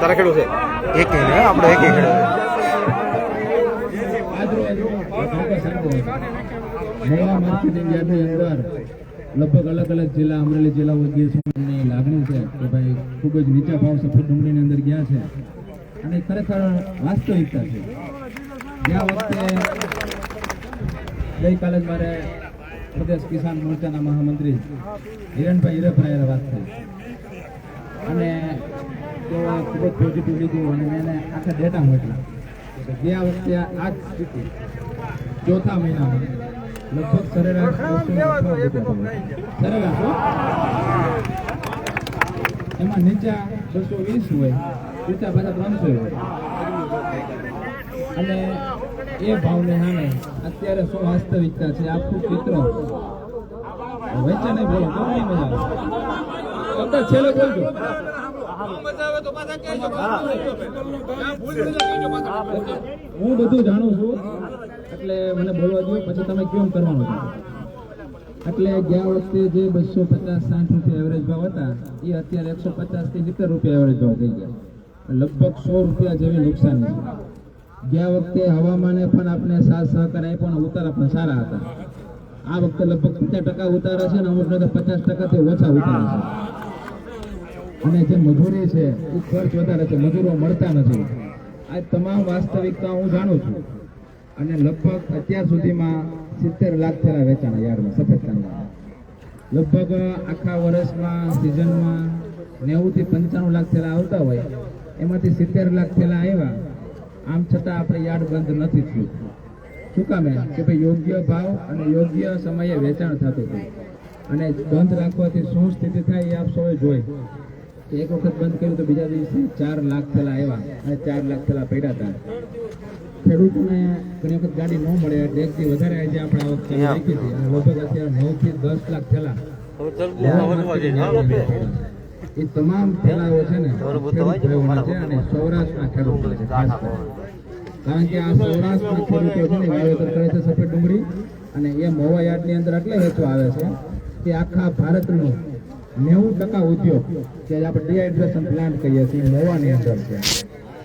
તારા ખેડૂત છે? એક આપણે એક લગભગ અલગ અલગ જિલ્લા, અમરેલી જિલ્લા ગીર સોમનાથની લાગણી છે કે ભાઈ ખૂબ જ નીચા ભાવ સફેદ ડુંગળીની અંદર ગયા છે. અને ખરેખર વાસ્તવિકતા છે. જ્યાં વખતે ગઈકાલે જ મારે પ્રદેશ કિસાન મોરચાના મહામંત્રી હિરણભાઈ હિરપરાએ વાત થઈ અને તેઓ ખૂબ જ પોઝિટિવ લીધું અને એને આખા ડેટા મોકલ્યા. કે ગયા વખતે આ જ સ્થિતિ ચોથા મહિનામાં લગભગ સરેરાશ. સરેરાશ એમાં નીચા બસો વીસ હોય ઊંચા પાછા ત્રણસો હોય. અને એ ભાવને સામે અત્યારે શું વાસ્તવિકતા છે? આખું ચિત્ર વચ્ચે નહીં બોલો કેમ નહીં મજા આવે? તમ છેલ્લે બોલજો. હું બધું જાણું છું, એટલે મને બોલવા દો પછી તમે કેમ કરવાનું છે? એટલે ગયા વખતે જે બસો પચાસ, સાઠ રૂપિયા એવરેજ ભાવ હતા, એ અત્યારે એકસો પચાસથી સિત્તેર રૂપિયા એવરેજ ભાવ થઈ ગયા. લગભગ સો રૂપિયા જેવી નુકસાની છે. ગયા વખતે હવામાને પણ આપણે સાથ સહકાર અને ઉતારા પણ સારા હતા. આ વખતે લગભગ પચાસ ટકા ઉતારા છે ને અમુક વખતે પચાસ ટકાથી ઓછા ઉતારા છે. અને જે મજૂરી છે એ ખર્ચ વધારે છે. મજૂરો મળતા નથી. આ તમામ વાસ્તવિકતા હું જાણું છું. અને લગભગ અત્યાર સુધીમાં સિત્તેર લાખ થયેલા વેચાણ યાર્ડમાં, સફેદ કાંદા લગભગ આખા વર્ષમાં, સિઝનમાં નેવું થી પંચાણું લાખ થયેલા આવતા હોય. એમાંથી સિત્તેર લાખ થયેલા આવ્યા. આમ છતાં આપણે યાર્ડ બંધ નથી થયું. શું કામે કે ભાઈ યોગ્ય ભાવ અને યોગ્ય સમયે વેચાણ થતું હતું. અને બંધ રાખવાથી શું સ્થિતિ થાય એ આપ સૌએ જોઈ. કે એક વખત બંધ કર્યું તો બીજા દિવસે ચાર લાખ થયેલા આવ્યા અને ચાર લાખ થયેલા પડ્યા હતા. ખેડૂતોને ઘણી વખત ગાડી ન મળે. એટલે એક થી વધારે આજે આપણે આ વખતે રાખી હતી. અને લગભગ અત્યારે નવથી દસ લાખ થયેલા એ તમામ થેલાઓ છે ને છે અને સૌરાષ્ટ્રના ખેડૂતો છે. ખાસ કારણ કે આ સૌરાષ્ટ્રના ખેડૂતો છે ને વાવેતર કરે છે સફેદ ડુંગળી અને એ મોવા યાર્ડની અંદર એટલે વેચવા આવે છે કે આખા ભારતનું નેવું ટકા ઉદ્યોગ કે આપણે ડિહાઇડ્રેશન પ્લાન્ટ કહીએ છીએ મોવાની અંદર છે.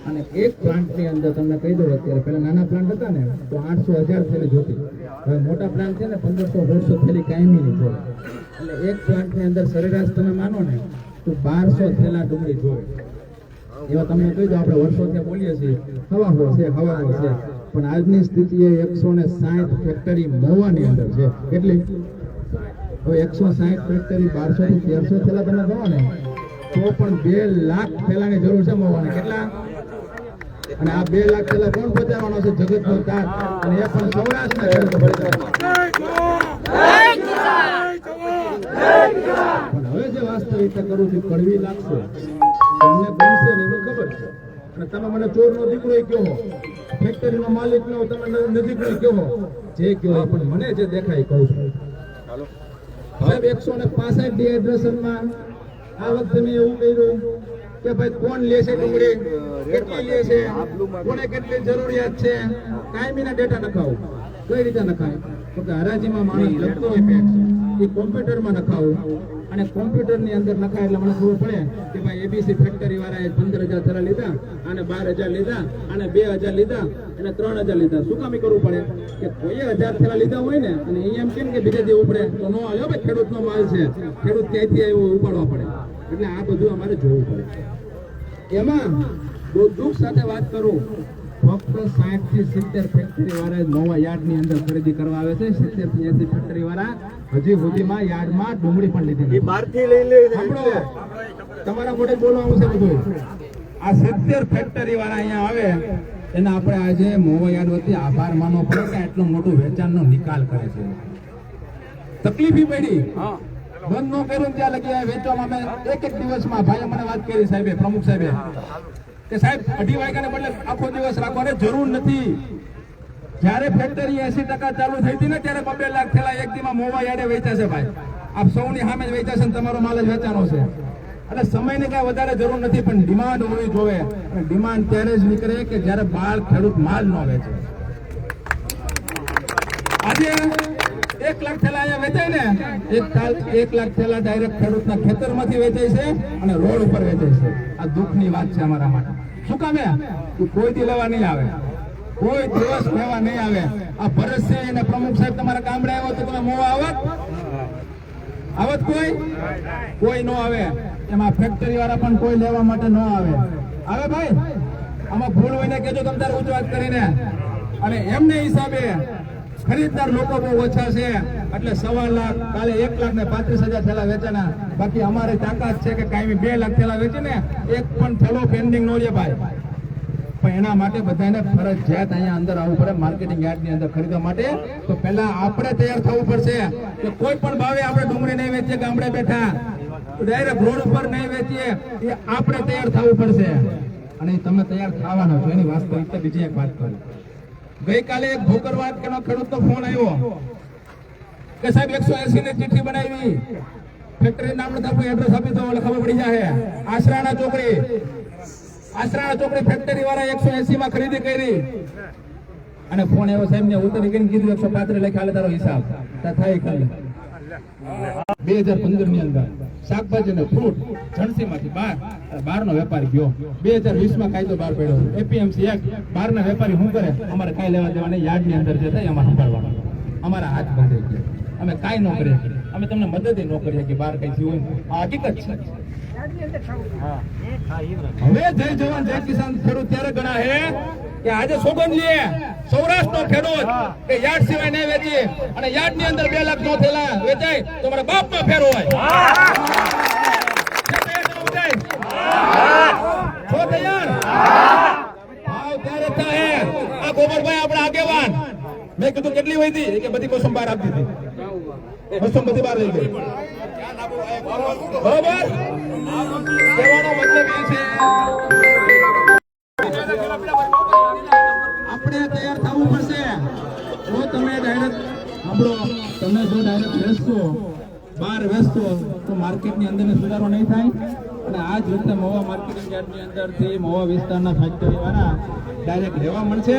અને એક પ્લાન્ટની અંદર તમને કહી દઉં અત્યારે પેલા નાના પ્લાન્ટ હતા ને તો આઠસો હજાર થેલી જોતી. હવે મોટા પ્લાન્ટ છે ને પંદરસો સોળસો થેલી કાયમીની જોડે એટલે એક પ્લાન્ટની અંદર સરેરાશ તમે માનો ને તો બારસો થેલા ડુંગળી જોવે. એવા તમને કહી દો આપણે વર્ષોથી બોલીએ છીએ, હવાહો છે હવાહો છે. પણ આજની સ્થિતિ એ એકસો ને સાઠ ફેક્ટરી મહુવાની અંદર છે. કેટલી હવે એકસો સાઠ ફેક્ટરી બારસો થી તેરસો થેલા તમે ગણો ને તો પણ બે લાખ થેલાની જરૂર છે મહુવાને કેટલા? અને આ બે લાખ થેલા કોણ પહોંચાડવાનો છે? જગતનો તાત. અને એ પણ સૌરાષ્ટ્રના ખેડૂતો પહોંચાડવાનો. પણ હવે જે વાસ્તવિકતા કરું છું કડવી લાગશે. તમને ગમશે ને મને ખબર છે. અને તમે મને ચોરનો દીકરો કયો ફેક્ટરીનો માલિક નો તમે નજીકનો કયો જે કયો પણ મને જે દેખાય કહું છું. સાહેબ એકસો ને પાસઠ ડિહાઇડ્રેશનમાં આ વખતે મેં એવું કર્યું કે ભાઈ કોણ લેશે ડુંગળી? કેટલી લેશે કોને કેટલી જરૂરિયાત છે? કાયમીના ડેટા નખાવું. કઈ રીતે નખાય? તો કે હરાજીમાં માણસ લખતો હોય એ કોમ્પ્યુટરમાં નખાવું. અને કોમ્પ્યુટરની અંદર નખાય એટલે મને ખબર પડે કે ભાઈ એબીસી ફેક્ટરી વાળાએ પંદર હજાર થરા લીધા અને બાર હજાર લીધા અને બે હજાર લીધા અને ત્રણ હજાર લીધા. શું કામ કરવું પડે? કે કોઈએ હજાર થેલા લીધા હોય ને, અને એ એમ કેમ કે બીજા દેવું ઉપડે, તો નો આવ્યો ભાઈ ખેડૂતનો માલ છે. ખેડૂત ક્યાંયથી આવ્યો ઉપાડવા પડે. એટલે આ બધું અમારે જોવું પડે. એમાં બહુ દુઃખ સાથે વાત કરું. ફક્ત સાઠથી સિત્તેર ફેક્ટરી વાળા નવા યાર્ડની અંદર ખરીદી કરવા આવે છે. સિત્તેરથી એસી ફેક્ટરી વાળા હજી સુધીમાં યાર્ડમાં ડુંગળી પણ લીધી બહારથી લઈ લે તમારા મોઢે બોલવાનું છે બધું. આ સિત્તેર ફેક્ટરી વાળા અહીંયા આવે એને આપણે આજે મોવા યાર્ડ વતી આભાર માનવો પડે કે આટલું મોટું વેચાણનો નિકાલ કરે છે. તકલીફ ઈ પડી બંધ ન કર્યું ત્યાં લગી વેચવામાં અમે એક એક દિવસમાં ભાઈ મને વાત કરી સાહેબે પ્રમુખ સાહેબે કે સાહેબ અઢી વાગ્યાને બદલે આખો દિવસ રાખવાની જરૂર નથી. જ્યારે ફેક્ટરી એસી ટકા ચાલુ થઈ હતી ને, ત્યારે બબે લાખ થયેલા એક દીમાં મોવા યાડે વેચ્યા છે ભાઈ. આપ સૌની સામે જ વેચ્યા છે ને તમારો માલ જ વેચાનો છે. એટલે સમયની કાંઈ વધારે જરૂર નથી, પણ ડિમાન્ડ હોવી જોવે ડિમાન્ડ ત્યારે જ નીકળે કે જ્યારે બાળ ખેડૂત માલ ન વેચે. આજે એક લાખ થેલા અહીંયા વેચાય ને, એક કાલ એક લાખ થેલા ડાયરેક્ટ ખેડૂતના ખેતરમાંથી વેચાય છે અને રોડ ઉપર વેચાય છે. આ દુઃખની વાત છે અમારા માટે. શું કામે કોઈ દી લેવા નહીં આવે. કોઈ દિવસ લેવા નહીં આવે. આ ભરતસિંહ અને પ્રમુખ સાહેબ તમારા ગામડે આવ્યો તો તમે મોવા આવત? આવત કોઈ? કોઈ નો આવે. એમાં ફેક્ટરી વાળા પણ કોઈ લેવા માટે ન આવે. આવે ભાઈ? આમાં ભૂલ હોય ને કેજો તમ તારે ઉચવાત વાત કરીને. અને એમને હિસાબે ખરીદદાર લોકો બહુ ઓછા છે. એટલે સવા લાખ, કાલે એક લાખ ને પાંત્રીસ હજાર થેલા વેચાના. બાકી અમારે તાકાત છે કે કાયમી બે લાખ થેલા વેચીને એક પણ થેલો પેન્ડિંગ નો લે ભાઈ. એના માટે બધાને ફરજિયાત અહીંયા અંદર આવવું પડે માર્કેટિંગ યાર્ડની અંદર ખરીદવા માટે. તો પહેલા આપણે તૈયાર થવું પડશે કે કોઈ પણ ભાવે આપણે ડુંગળી નહીં વેચીએ ગામડે બેઠા ડાયરેક્ટ રોડ ઉપર નહીં વેચીએ એ આપણે તૈયાર થવું પડશે. અને તમે તૈયાર થવાના છો, એની વાસ્તવિકતા બીજી એક વાત કરું. ગઈકાલે એક ભોકરવાડ કેનો ખેડૂતનો ફોન આવ્યો. કે સાહેબ, એકસો એસી ની ચિઠ્ઠી બનાવી. ફેક્ટરી નામ આપણું એડ્રેસ આપી દો ખબર પડી જાય આશરાના ચોકડી. આશરાના ચોકડી ફેક્ટરી વાળા એકસો એસી માં ખરીદી કરી. અને ફોન એવો સાહેબ ને ઉતરી કરીને કીધું એકસો પાંત્રીસ લખી તારો હિસાબ. થાય ખાલી. બે હજાર પંદરની અંદર શાકભાજી અને ફ્રૂટ જણસી માંથી બાર બાર નો વેપારી ગયો. બે હજાર વીસમાં કાયદો બહાર પડ્યો. એપીએમસી એક બાર ના વેપારી શું કરે? અમારે કઈ લેવા દેવા નહીં યાર્ડની અંદર જે થાય અમારે સંભાળવાનું. અમારા હાથ ગયા અમે કાંઈ ન કરીએ. અમે તમને મદદ ન કરીએ કે બહાર કઈ થયું આ હકીકત છે. હવે જય જવાન, જય આગેવાન. મેં કીધું કેટલી વધી કે બધી બસો બાર આપી દીધી. બસો બધી બાર રહી ગઈ. બરોબર? આપણે તૈયાર થવું પડશે. જો તમે ડાયરેક્ટ સાંભળો, તમે જો ડાયરેક્ટ વેચશો, બહાર વેચશો, તો માર્કેટની અંદર સુધારો નહીં થાય. અને આ જ રીતે મહુવા માર્કેટિંગ યાર્ડની અંદરથી મહુવા વિસ્તારના ફેક્ટરી વાળા ડાયરેક્ટ રહેવા મળશે.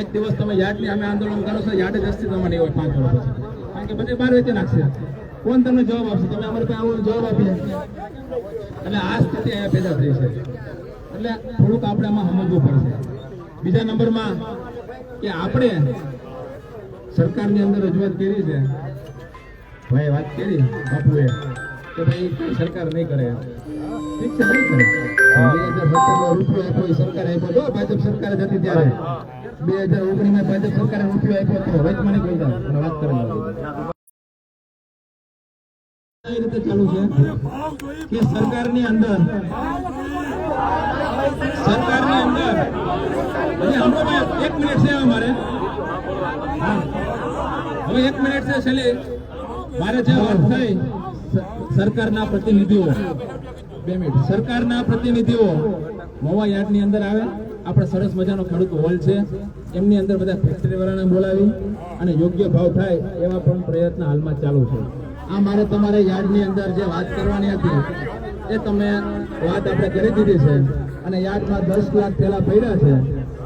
એક દિવસ તમે યાર્ડની અમે આંદોલન કરો છો, યાર્ડ જ અસ્તિત્વમાં નહીં હોય પાંચ વર્ષ કારણ કે બધી બહાર વેચી નાખશે. કોણ તમને જવાબ આપશે? તમે અમારે પાસે આવો જવાબ આપીએ. એટલે આ સ્થિતિ અહીંયા પેદા થઈ છે. એટલે થોડુંક આપણે આમાં સમજવું પડશે. બીજા નંબરમાં કે આપણે સરકારની અંદર રજૂઆત કરી છે. ભાઈ વાત કરી, બાપુએ, કે ભાઈ કઈ સરકાર નહીં કરે. ઠીક છે, નહીં કરે. બે હજાર સત્તરમાં રૂપિયો આપ્યો સરકાર આપ્યો. જો ભાજપ સરકાર જ ત્યારે. બે હજાર ઓગણીસમાં ભાજપ સરકારે રૂપિયો આપ્યો હતો વૈજ્ઞાનિક વાત. કરી કઈ રીતે કે સરકારની અંદર એક મિનિટ છે અમારે હવે એક મિનિટ છે છેલ્લી. મારે જે વાત થઈ સરકારના પ્રતિનિધિઓ. બે મિનિટ. સરકારના પ્રતિનિધિઓ મોવા યાર્ડની અંદર આવે. આપણે સરસ મજાનો ખેડૂત હોલ છે. એમની અંદર બધા ફેક્ટરી વાળાને બોલાવી અને યોગ્ય ભાવ થાય એવા પણ પ્રયત્ન હાલમાં ચાલુ છે. આ મારે તમારે યાર્ડની અંદર જે વાત કરવાની હતી, એ તમે વાત આપણે કરી દીધી છે અને યાર્ડમાં દસ લાખ થેલા પડ્યા છે.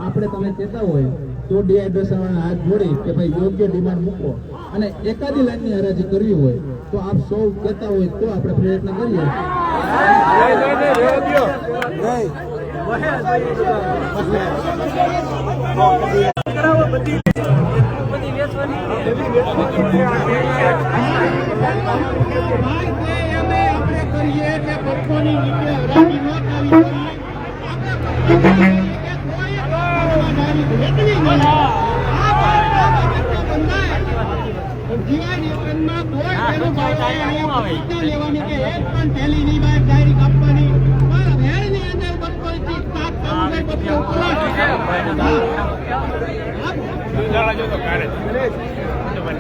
આપણે તમે કહેતા હોય તો ડિહાઇડ્રેશન હાથ જોડી કે ભાઈ યોગ્ય ડિમાન્ડ મૂકો. અને એકાદી લાઈનની હરાજી કરવી હોય તો આપ સૌ કહેતા હોય તો આપણે પ્રયત્ન કરીએ. ભાઈ આપણે કરીએ કે બપોરની નીચે હરાજી ન થવી જોઈએ. આપણે કે કોઈ લેવાની કે એક પણ થેલી નહીં બહાર ડાયરેક્ટ આપવાની. ઉપર. હા.